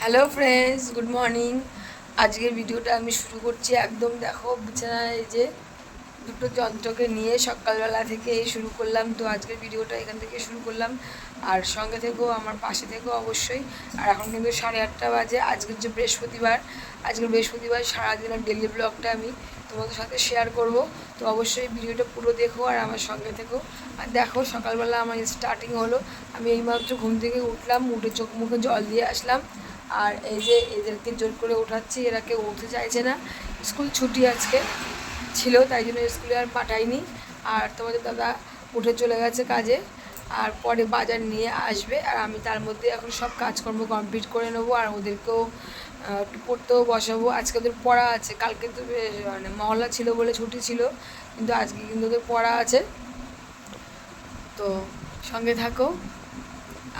Hello friends good morning আজকের ভিডিওটা আমি শুরু করছি একদম, দেখো, বিছানায় যে দুটো যন্ত্রকে নিয়ে সকালবেলা থেকে শুরু করলাম। তো আজকের ভিডিওটা এখান থেকে শুরু করলাম। আর সঙ্গে থেকেও আমার পাশে থেকেও অবশ্যই। আর এখন কিন্তু সাড়ে আটটা বাজে। আজকের যে বৃহস্পতিবার। আজকের বৃহস্পতিবার সারাদিনের ডেলি ব্লগটা আমি তোমাদের সাথে শেয়ার করব। তো অবশ্যই ভিডিওটা পুরো দেখো আর আমার সঙ্গে থেকো। আর দেখো, সকালবেলা আমার স্টার্টিং হলো। আমি এইমাত্র ঘুম থেকে উঠলাম, উঠে চোখ মুখে জল দিয়ে আসলাম। আর এই যে এদেরকে জোর করে ওঠাচ্ছি, এরা কেউ উঠতে চাইছে না। স্কুল ছুটি আজকে ছিল, তাই জন্য স্কুলে আর পাঠাইনি। আর তোমাদের দাদা উঠে চলে গেছে কাজে, আর পরে বাজার নিয়ে আসবে। আর আমি তার মধ্যে এখন সব কাজকর্ম কমপ্লিট করে নেব, আর ওদেরকেও পড়তেও বসাবো। আজকে ওদের পড়া আছে, কালকে তো মানে মহল্লা ছিল বলে ছুটি ছিল, কিন্তু আজকে কিন্তু ওদের পড়া আছে। তো সঙ্গে থাকো,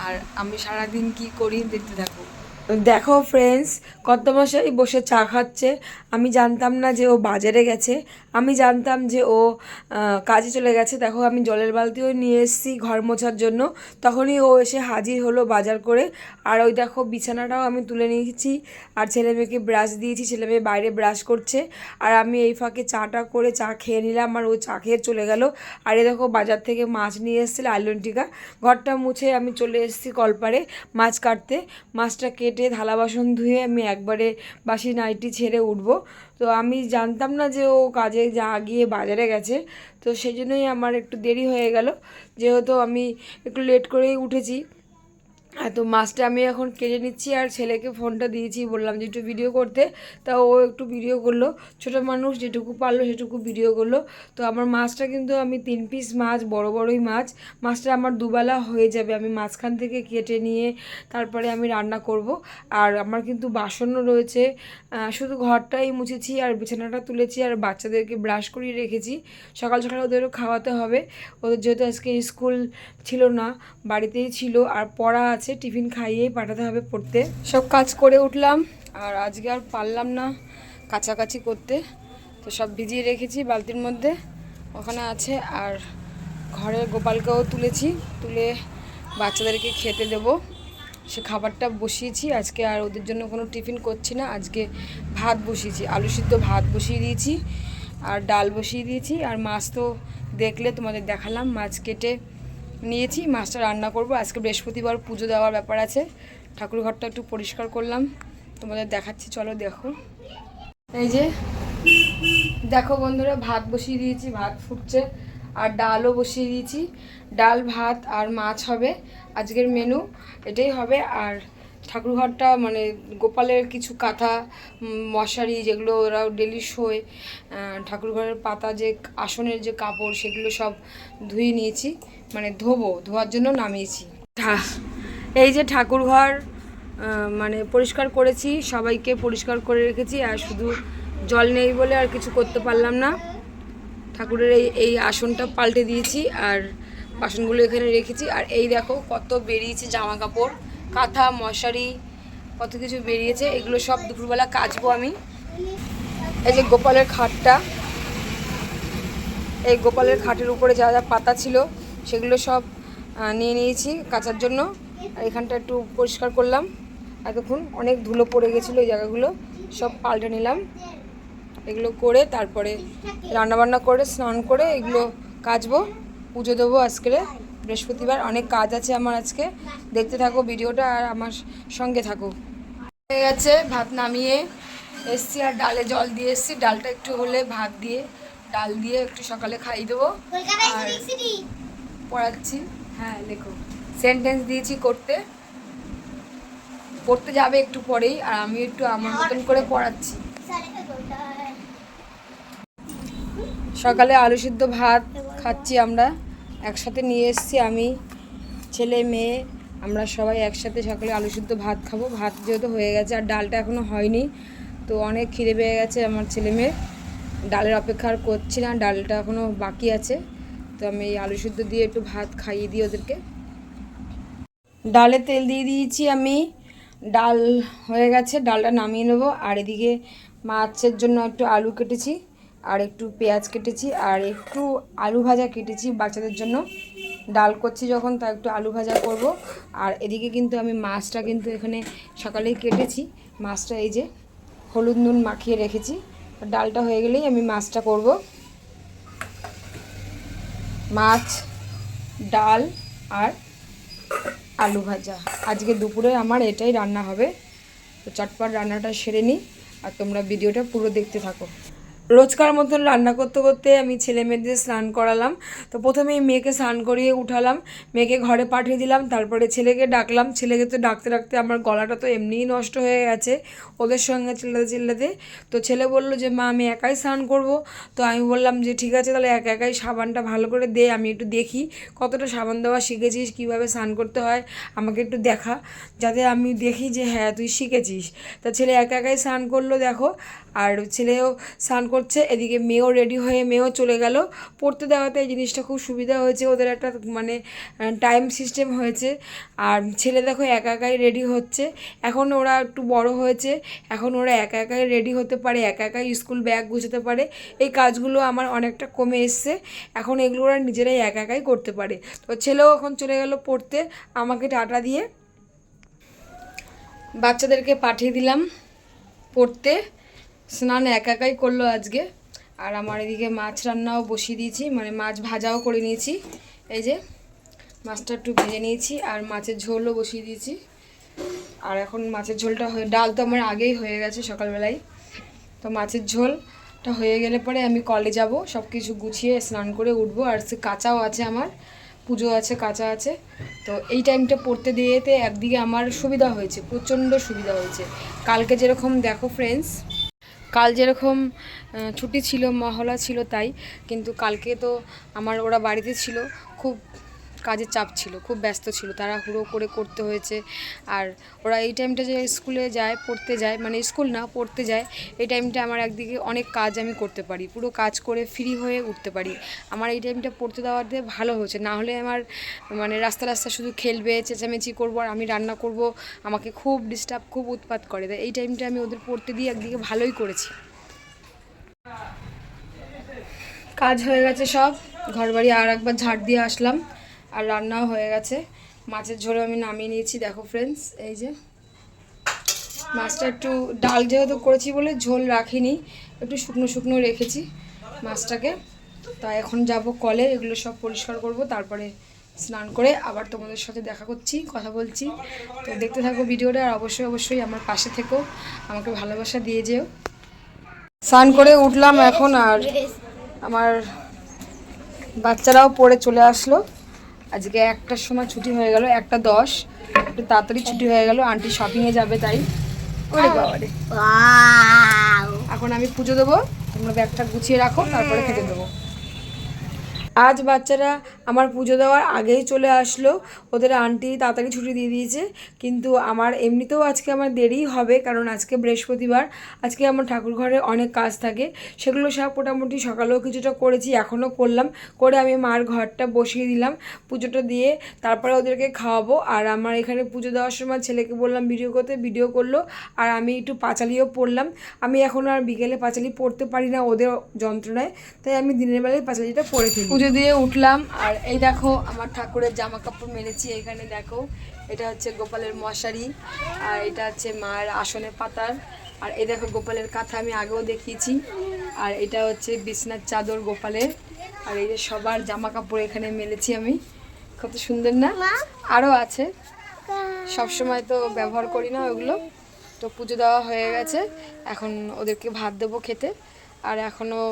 আর আমি সারাদিন কি করি দেখতে থাকো। দেখো ফ্রেন্ডস কর্তমশাই বসে চা খাচ্ছে। আমি জানতাম না যে ও বাজারে গেছে। আমি জানতাম যে ও কাজে চলে গেছে। দেখো, আমি জলের বালতিও নিয়ে এসেছি ঘর মোছার জন্য। তখনই ও এসে হাজির হলো বাজার করে। আর ওই দেখো, বিছানাটাও আমি তুলে নিয়েছি। আর ছেলে মেয়েকে ব্রাশ দিয়েছি। ছেলে মেয়ে বাইরে ব্রাশ করছে। আর আমি এই ফাঁকে চাটা করে চা খেয়ে নিলাম। আর ও চা খেয়ে চলে গেল। আর এ দেখো, বাজার থেকে মাছ নিয়ে এসেছিল আইলন টিকা ঘরটা মুছে আমি চলে এসেছি কলপারে মাছ কাটতে। মাছটা কেটে থালা বাসন ধুয়ে আমি একবারে বাসি নাইটি ছেড়ে উঠবো। তো আমি জানতাম না যে ও কাজে যা গিয়ে বাজারে গেছে। তো সেই জন্যই আমার একটু দেরি হয়ে গেল। যেহেতু আমি একটু লেট করেই উঠেছি। তো মাছটা আমি এখন কেটে নিচ্ছি আর ছেলেকে ফোনটা দিয়েছি, বললাম যে একটু ভিডিও করতে। তা ও একটু ভিডিও করল। ছোটো মানুষ, যেটুকু পারল সেটুকু ভিডিও করল। তো আমার মাছটা কিন্তু আমি তিন পিস মাছ বড় বড়ই মাছ মাছটা আমার দুবেলা হয়ে যাবে। আমি মাঝখান থেকে কেটে নিয়ে তারপরে আমি রান্না করব। আর আমার কিন্তু বাসনও রয়েছে। শুধু ঘরটাই মুছেছি আর বিছানাটা তুলেছি আর বাচ্চাদেরকে ব্রাশ করিয়ে রেখেছি। সকাল সকাল ওদেরও খাওয়াতে হবে। ওদের যেহেতু আজকে স্কুল ছিল না, বাড়িতেই ছিল। আর পড়া আছে। টিফিন খাইয়েই পাঠাতে হবে পড়তে। সব কাজ করে উঠলাম, আর আজকে আর পারলাম না কাছাকাছি করতে। তো সব ভিজিয়ে রেখেছি বালতির মধ্যে, ওখানে আছে, আর ঘরে গোপালকেও তুলেছি। তুলে বাচ্চাদেরকে খেতে দেবো। সে খাবারটা বসিয়েছি, আজকে আর ওদের জন্য কোনো টিফিন করছি না। আজকে ভাত বসিয়েছি, আলু সিদ্ধ ভাত বসিয়ে দিয়েছি, আর ডাল বসিয়ে দিয়েছি। আর মাছ তো দেখলে তোমাদের দেখালাম, মাছ কেটে নিয়েছি, মাছটা রান্না করব। আজকে বৃহস্পতিবার পুজো দেওয়ার ব্যাপার আছে। ঠাকুর ঘরটা একটু পরিষ্কার করলাম। তোমাদের দেখাচ্ছি, চলো দেখো। এই যে, দেখো বন্ধুরা, ভাত বসিয়ে দিয়েছি, ভাত ফুটছে, আর ডালও বসিয়ে দিয়েছি। ডাল, ভাত আর মাছ হবে। আজকের মেনু এটাই হবে। আর ঠাকুরঘরটা মানে গোপালের কিছু কাঁথা মশারি যেগুলো ওরা ডেলি শোয় ঠাকুরঘরের পাতা যে আসনের যে কাপড় সেগুলো সব ধুয়ে নিয়েছি। মানে ধোবো, ধোয়ার জন্য নামিয়েছি। এই যে ঠাকুরঘর মানে পরিষ্কার করেছি, সবাইকে পরিষ্কার করে রেখেছি, আর শুধু জল নেই বলে আর কিছু করতে পারলাম না। ঠাকুরের এই এই আসনটা পাল্টে দিয়েছি, আর বাসনগুলো এখানে রেখেছি। আর এই দেখো কত বেরিয়েছে জামা কাপড় কাঁথা, মশারি, কত কিছু বেরিয়েছে, এগুলো সব দুপুরবেলা কাচবো আমি। এই যে গোপালের খাটটা, এই গোপালের খাটের উপরে যা যা পাতা ছিল সেগুলো সব নিয়ে নিয়েছি কাচার জন্য। আর এখানটা একটু পরিষ্কার করলাম। এতক্ষণ অনেক ধুলো পড়ে গেছিল এই জায়গাগুলো। সব পাল্টে নিলাম। এগুলো করে তারপরে রান্নাবান্না করে স্নান করে এগুলো কাচবো। পুজো দেবো আজকে। বৃহস্পতিবার অনেক কাজ আছে আমার আজকে। দেখতে থাকো ভিডিওটা আর আমার সঙ্গে থাকো। হয়ে গেছে ভাত নামিয়ে এসছি আর ডালে জল দিয়ে এসছি। ডালটা একটু হলে ভাত দিয়ে ডাল দিয়ে একটু সকালে খাইয়ে দেবো। আর পড়াচ্ছি। হ্যাঁ লেখো। সেন্টেন্স দিয়েছি করতে। পড়তে যাবে একটু পরেই, আর আমি একটু আমার মতন করে পড়াচ্ছি। সকালে আলু সিদ্ধ ভাত খাচ্ছি আমরা। একসাথে নিয়ে এসেছি আমি, ছেলে, মেয়ে। আমরা সবাই একসাথে সকালে আলু সিদ্ধ ভাত খাব। ভাত যেহেতু হয়ে গেছে, আর ডালটা এখনও হয়নি, তো অনেক খিদে পেয়ে গেছে আমার ছেলে মেয়ে ডালের অপেক্ষা আর করছি না, ডালটা এখনও বাকি আছে। তো আমি এই আলু সিদ্ধ দিয়ে একটু ভাত খাইয়ে দিই ওদেরকে। ডালে তেল দিয়ে দিয়েছি আমি। ডাল হয়ে গেছে, ডালটা নামিয়ে নেব। আর এদিকে মাছের জন্য একটু আলু কেটেছি, আর একটু পেঁয়াজ কেটেছি, আর একটু আলু ভাজা কেটেছি বাচ্চাদের জন্য। ডাল করছি যখন তা একটু আলু ভাজা করব। আর এদিকে কিন্তু আমি মাছটা কিন্তু এখানে সকালেই কেটেছি। মাছটা এই যে হলুদ নুন মাখিয়ে রেখেছি। ডালটা হয়ে গেলেই আমি মাছটা করব। মাছ, ডাল আর আলু ভাজা। আজকে দুপুরে আমার এটাই রান্না হবে। তো চটপট রান্নাটা সেরে নিই আর তোমরা ভিডিওটা পুরো দেখতে থাকো। রোজকার মতন রান্না করতে করতে আমি ছেলে মেয়েদের স্নান করালাম। তো প্রথমেই মেয়েকে স্নান করিয়ে উঠালাম। মেয়েকে ঘরে পাঠিয়ে দিলাম, তারপরে ছেলেকে ডাকলাম। ছেলেকে তো ডাকতে ডাকতে আমার গলাটা তো এমনিই নষ্ট হয়ে গেছে ওদের সঙ্গে চিল্লাতে চিল্লাতে। তো ছেলে বলল যে, মা, আমি একাই স্নান করব। তো আমি বললাম যে, ঠিক আছে, তাহলে একা একাই সাবানটা ভালো করে দে, আমি একটু দেখি কতটা সাবান দেওয়া শিখেছিস, কীভাবে স্নান করতে হয়, আমাকে একটু দেখা। যাতে আমি দেখি যে হ্যাঁ তুই শিখেছিস। তা ছেলে একা একাই স্নান করল, দেখো। আর ছেলেও স্নান করছে, এদিকে মেয়েও রেডি হয়ে মেয়েও চলে গেল। পড়তে দেওয়াতে এই জিনিসটা খুব সুবিধা হয়েছে, ওদের একটা মানে টাইম সিস্টেম হয়েছে। আর ছেলে দেখো একা একাই রেডি হচ্ছে। এখন ওরা একটু বড় হয়েছে, এখন ওরা একা একাই রেডি হতে পারে, একা একাই স্কুল ব্যাগ গুছাতে পারে। এই কাজগুলো আমার অনেকটা কমে এসছে। এখন এগুলো ওরা নিজেরাই একা একাই করতে পারে। তো ছেলেও এখন চলে গেল পড়তে, আমাকে টাটা দিয়ে। বাচ্চাদেরকে পাঠিয়ে দিলাম পড়তে। স্নান একা একাই করল আজকে। আর আমার এদিকে মাছ রান্নাও বসিয়ে দিয়েছি মানে মাছ ভাজাও করে নিয়েছি। এই যে, মাছটা একটু ভেজে নিয়েছি আর মাছের ঝোলও বসিয়ে দিয়েছি। আর এখন মাছের ঝোলটা হয়ে, ডাল তো আমার আগেই হয়ে গেছে সকালবেলায় তো মাছের ঝোলটা হয়ে গেলে পরে আমি কলে যাব সব কিছু গুছিয়ে স্নান করে উঠবো। আর সে কাঁচাও আছে আমার, পুজো আছে, কাঁচা আছে। তো এই টাইমটা পড়তে দিয়েতে একদিকে আমার সুবিধা হয়েছে, প্রচণ্ড সুবিধা হয়েছে। কালকে যেরকম দেখো ফ্রেন্ডস কাল যেরকম ছুটি ছিল, মহলা ছিল তাই, কিন্তু কালকে তো আমার ওরা বাড়িতে ছিল, খুব কাজের চাপ ছিল, খুব ব্যস্ত ছিল তারা হুড়ো করে করতে হয়েছে। আর ওরা এই টাইমটা যে স্কুলে যায়, পড়তে যায় মানে স্কুল না, পড়তে যায়, এই টাইমটা আমার একদিকে অনেক কাজ আমি করতে পারি, পুরো কাজ করে ফ্রি হয়ে উঠতে পারি। আমার এই টাইমটা পড়তে দেওয়াতে ভালো হয়েছে না হলে আমার মানে রাস্তা রাস্তা শুধু খেলবে, চেঁচামেচি করব, আর আমি রান্না করব, আমাকে খুব ডিস্টার্ব খুব উৎপাত করে। তাই এই টাইমটা আমি ওদের পড়তে দিয়ে একদিকে ভালোই করেছি। কাজ হয়ে গেছে সব ঘর বাড়ি আর একবার ঝাড় দিয়ে আসলাম। আর রান্নাও হয়ে গেছে। মাছের ঝোলও আমি নামিয়ে নিয়েছি, দেখো ফ্রেন্ডস এই যে। মাছটা একটু ডাল যেহেতু করেছি বলে ঝোল রাখিনি, একটু শুকনো শুকনো রেখেছি মাছটাকে। তা এখন যাব কলে, এগুলো সব পরিষ্কার করব, তারপরে স্নান করে আবার তোমাদের সাথে দেখা করছি, কথা বলছি। তো দেখতে থাকো ভিডিওটা আর অবশ্যই অবশ্যই আমার পাশে থেকো, আমাকে ভালোবাসা দিয়ে যেও। স্নান করে উঠলাম এখন আর আমার বাচ্চারাও পড়ে চলে আসলো। আজকে একটার সময় ছুটি হয়ে গেল একটা দশ। একটু তাড়াতাড়ি ছুটি হয়ে গেল আন্টি শপিং এ যাবে তাই। ওরে বাবারে। এখন আমি পুজো দেবো তোমরা ব্যাগটা গুছিয়ে রাখো তারপরে খেতে দেবো। আজ বাচ্চারা আমার পুজো দেওয়ার আগেই চলে আসলো। ওদের আন্টি তাড়াতাড়ি ছুটি দিয়ে দিয়েছে। কিন্তু আমার এমনিতেও আজকে আমার দেরি হবে, কারণ আজকে বৃহস্পতিবার। আজকে আমার ঠাকুর ঘরে অনেক কাজ থাকে। সেগুলো সব মোটামুটি সকালেও কিছুটা করেছি, এখনও করলাম। করে আমি মার ঘরটা বসিয়ে দিলাম পুজোটা দিয়ে। তারপরে ওদেরকে খাওয়াবো। আর আমার এখানে পুজো দেওয়ার সময় ছেলেকে বললাম ভিডিও করতে, ভিডিও করল। আর আমি একটু পাঁচালিও পড়লাম। আমি এখন আর বিকেলে পাঁচালি পড়তে পারি না ওদের যন্ত্রণায়। তাই আমি দিনের বেলায় পাঁচালিটা পড়ে ফেলি। পুজো দিয়ে উঠলাম। আর এই দেখো আমার ঠাকুরের জামা কাপড় মেরেছি। এখানে দেখো এটা হচ্ছে গোপালের মশারি আর এটা হচ্ছে মায়ের আসনের পাতার। আর এই দেখো গোপালের কাঁথা আমি আগেও দেখিয়েছি। আর এটা হচ্ছে বিছনার চাদর গোপালের। আর এই যে সবার জামা কাপড় এখানে মেলেছি আমি। কত সুন্দর না? আরও আছে। সব সময় তো ব্যবহার করি না ওগুলো। তো পুজো দেওয়া হয়ে গেছে। এখন ওদেরকে ভাত দেবো খেতে। আর এখনও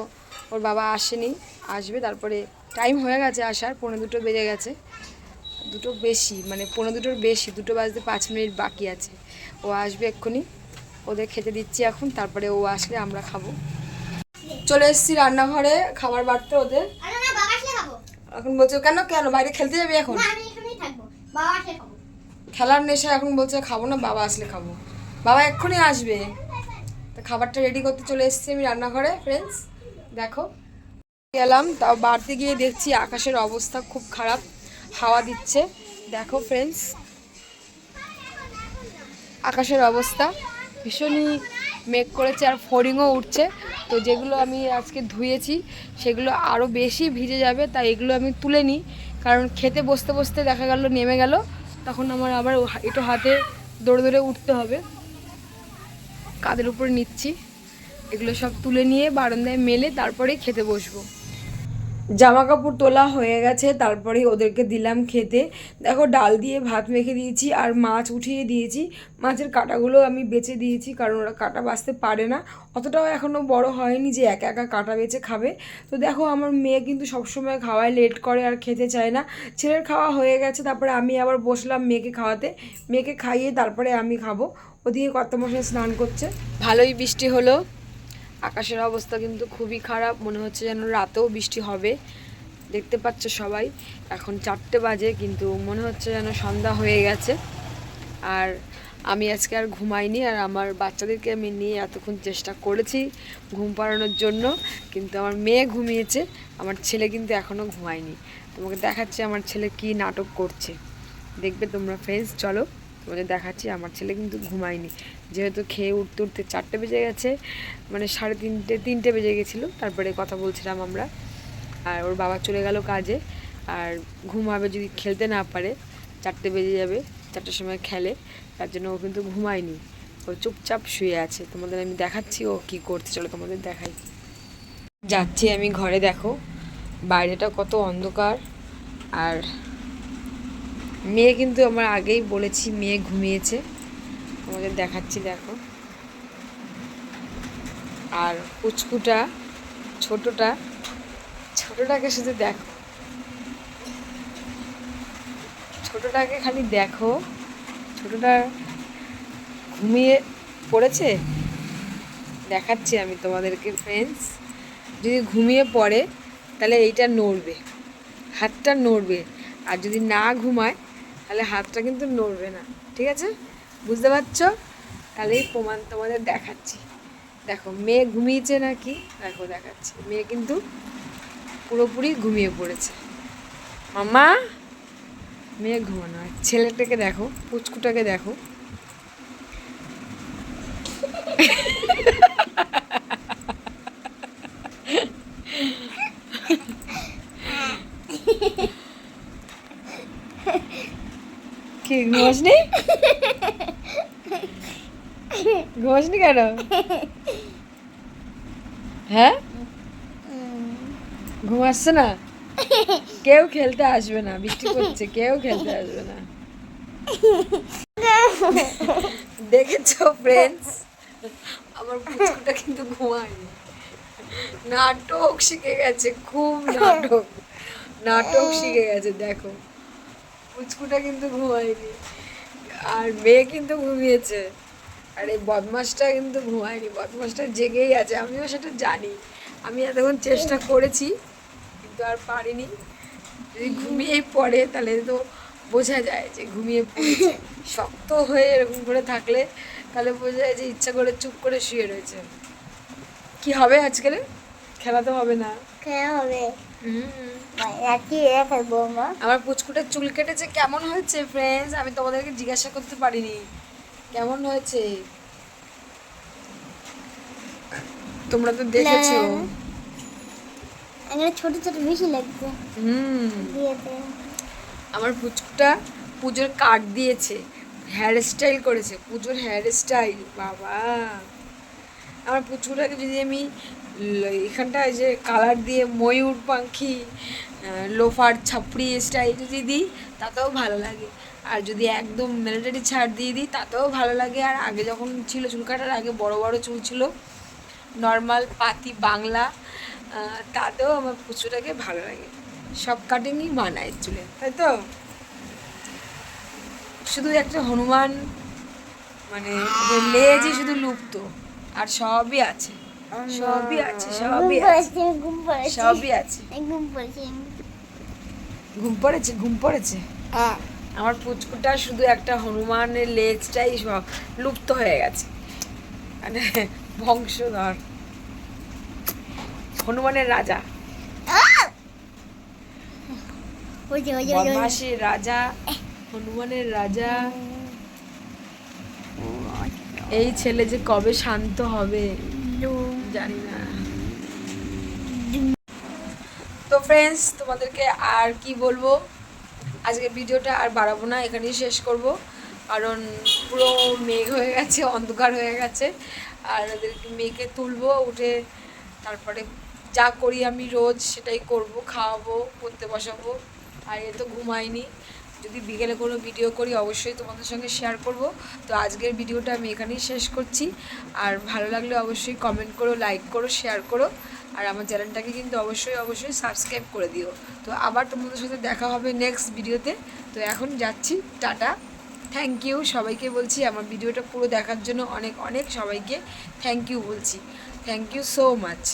ওর বাবা আসেনি। আসবে তারপরে টাইম হয়ে গেছে আসার পনেরো দুটো বেজে গেছে। দুটো বেশি মানে পনেরো দুটোর বেশি দুটো বাজতে পাঁচ মিনিট বাকি আছে। ও আসবে এক্ষুনি ওদের খেতে দিচ্ছি এখন তারপরে ও আসলে আমরা খাব। চলে এসেছি রান্নাঘরে খাবার বাড়তে ওদের। এখন বলছে কেন কেন বাইরে খেলতে যাবি এখন? খেলার নেশা এখন বলছে খাব না বাবা আসলে খাব। বাবা এক্ষুনি আসবে। তো খাবারটা রেডি করতে চলে এসেছি আমি রান্নাঘরে ফ্রেন্ডস দেখো। গেলাম তাও বাড়তে গিয়ে দেখছি আকাশের অবস্থা খুব খারাপ, হাওয়া দিচ্ছে। দেখো ফ্রেন্ডস আকাশের অবস্থা ভীষণই মেঘ করেছে আর ফড়িংও উঠছে। তো যেগুলো আমি আজকে ধুয়েছি, সেগুলো আরও বেশি ভিজে যাবে, তাই এগুলো আমি তুলে নিই। কারণ খেতে বসতে বসতে দেখা গেল, নেমে গেল, তখন আমার আবার একটু হাতে দৌড়ে দৌড়ে উঠতে হবে। কাদের উপরে নিচ্ছি, এগুলো সব তুলে নিয়ে বারান্দায় মেলে তারপরেই খেতে বসবো। জামা কাপড় তোলা হয়ে গেছে, তারপরে ওদেরকে দিলাম খেতে। দেখো ডাল দিয়ে ভাত মেখে দিয়েছি আর মাছ উঠিয়ে দিয়েছি। মাছের কাঁটাগুলো আমি বেছে দিয়েছি কারণ ওরা কাঁটা বাছতে পারে না। অতটাও এখনও বড় হয়নি যে একা একা কাঁটা বেছে খাবে। তো দেখো আমার মেয়ে কিন্তু সবসময় খাওয়ায়, লেট করে আর খেতে চায় না। ছেলের খাওয়া হয়ে গেছে, তারপরে আমি আবার বসলাম মেয়েকে খাওয়াতে। মেয়েকে খাইয়ে তারপরে আমি খাব। ওদিকে কর্তামশাই স্নান করছে। ভালোই বৃষ্টি হলো। আকাশের অবস্থা কিন্তু খুবই খারাপ। মনে হচ্ছে যেন রাতেও বৃষ্টি হবে। দেখতে পাচ্ছ সবাই, এখন চারটে বাজে, কিন্তু মনে হচ্ছে যেন সন্ধ্যা হয়ে গেছে। আর আমি আজকে আর ঘুমাইনি, আর আমার বাচ্চাদেরকে আমি নিয়ে এতক্ষণ চেষ্টা করেছি ঘুম পাড়ানোর জন্য, কিন্তু আমার মেয়ে ঘুমিয়েছে, আমার ছেলে কিন্তু এখনও ঘুমায়নি। তোমাকে দেখাচ্ছি আমার ছেলে কি নাটক করছে। দেখবে তোমরা ফ্রেন্ডস চলো তোমাদের দেখাচ্ছি, আমার ছেলে কিন্তু ঘুমায়নি। যেহেতু খেয়ে উঠতে উঠতে চারটে বেজে গেছে মানে সাড়ে তিনটে তিনটে বেজে গেছিল, তারপরে কথা বলছিলাম আমরা। আর ওর বাবা চলে গেল কাজে, আর ঘুমাবে যদি খেলতে না পারে, চারটে বেজে যাবে, চারটের সময় খেলে, তার জন্য ও কিন্তু ঘুমায়নি। ও চুপচাপ শুয়ে আছে। তোমাদের আমি দেখাচ্ছি ও কি করছে, চলো তোমাদের দেখাই। যাচ্ছি আমি ঘরে, দেখো। বাইরেটা কত অন্ধকার। আর মেয়ে কিন্তু আমার আগেই বলেছি, মেয়ে ঘুমিয়েছে। তোমাদের দেখাচ্ছি, দেখো। আর পুচকুটা ছোটটা, ছোটটাকে শুধু দেখো। ছোটটাকে খালি দেখো। ছোটটা ঘুমিয়ে পড়েছে? দেখাচ্ছি আমি তোমাদেরকে ফ্রেন্ডস যদি ঘুমিয়ে পড়ে, তাহলে এইটা নড়বে। হাতটা নড়বে। আর যদি না ঘুমায়, তাহলে হাতটা কিন্তু নড়বে না। ঠিক আছে? বুঝতে পারছ? তাহলে এই প্রমাণ তোমাদের দেখাচ্ছি। দেখো, মেয়ে ঘুমিয়েছে নাকি? দেখো, দেখাচ্ছি। মেয়ে কিন্তু পুরোপুরি ঘুমিয়ে পড়েছে। মামা মেয়ে ঘুমানো আর ছেলেটাকে দেখো, পুচকুটাকে দেখো। কি, ঘুমাসনি? ঘুমাসনি কেন? হ্যাঁ? ঘুম না? কেউ খেলতে আসবে না, বৃষ্টি পড়ছে, কেউ খেলতে আসবে না। দেখেছ ফ্রেন্ডস আমার পুচকুটা কিন্তু ঘুমায়নি। নাটক শিখে গেছে, খুব নাটক। নাটক শিখে গেছে, দেখো। পুচকুটা কিন্তু ঘুমায়নি। আর মেয়ে কিন্তু ঘুমিয়েছে। আর এই বদমাসটা কিন্তু ঘুমায়নি বদমাসটা জেগেই আছে আমিও সেটা জানি। আমি এতক্ষণ চেষ্টা করেছি কিন্তু আর পারিনি। যদি ঘুমিয়ে পড়ে তাহলে তো বোঝা যায় যে ঘুমিয়ে পড়েছে। শক্ত হয়ে এরকম করে থাকলে তাহলে বোঝা যায় যে ইচ্ছা করে চুপ করে শুয়ে রয়েছে। কি হবে আজকের খেলা তো হবে না। খেলা হবে। আমার। পুচকুটার চুল কেটেছে কেমন হয়েছে ফ্রেন্ডস আমি তোমাদেরকে জিজ্ঞাসা করতে পারিনি। কেমন হয়েছে? তোমরা তো দেখেছ। এখানে ছোট ছোট বেশি লাগছে। হুম। আমার পুচকুটা পুজোর কার্ড দিয়েছে। হেয়ার স্টাইল করেছে। পুজোর হেয়ার স্টাইল বাবা। আমার পুচকুটাকে যদি আমি এখানটায় যে কালার দিয়ে ময়ূর পাখি লোফার ছাপড়ি স্টাইল যদি দিই তাতেও ভালো লাগে। আর যদি একদম মিলিটারি ছাড় দিয়ে দিই তাতেও ভালো লাগে। আর আগে যখন ছিল চুল কাটার আগে বড় বড় চুল ছিল। নর্মাল পাতি বাংলা তাতেও আমার পুচুটাকে ভালো লাগে। সব কাটিংই মানায় চুলে তাই তো? শুধু একটা হনুমান মানে লেজই শুধু লুপ্ত। আর সবই আছে। সবই আছে সবই আছে। ঘুম পড়েছে। সবই আছে। ঘুম পড়েছে। ঘুম পড়েছে ঘুম পড়েছে। হ্যাঁ আমার পুচকুটা শুধু একটা হনুমানের লেজটাই সব লুপ্ত হয়ে গেছে। মানে বংশধর। হনুমানের রাজা। বদমাসের রাজা হনুমানের রাজা। এই ছেলে যে কবে শান্ত হবে জানি না। তো ফ্রেন্ডস তোমাদেরকে আর কি বলব? আজকের ভিডিওটা আর বাড়াবো না, এখানেই শেষ করব। কারণ পুরো মেঘ হয়ে গেছে, অন্ধকার হয়ে গেছে। আর ওদেরকে মেঘে তুলবো, উঠে তারপরে যা করি আমি রোজ সেটাই করব, খাওয়াবো, পড়তে বসাবো। আর এ তো ঘুমাইনি। যদি বিকেলে কোনো ভিডিও করি, অবশ্যই তোমাদের সঙ্গে শেয়ার করব। তো আজকের ভিডিওটা আমি এখানেই শেষ করছি। আর ভালো লাগলে অবশ্যই কমেন্ট করো লাইক করো শেয়ার করো। আর আমার চ্যানেলটাকে কিন্তু অবশ্যই অবশ্যই সাবস্ক্রাইব করে দিও। তো আবার তোমাদের সাথে দেখা হবে নেক্সট ভিডিওতে তো এখন যাচ্ছি। টাটা। থ্যাংক ইউ সবাইকে বলছি, আমার ভিডিওটা পুরো দেখার জন্য অনেক অনেক সবাইকে থ্যাংক ইউ বলছি। Thank you so much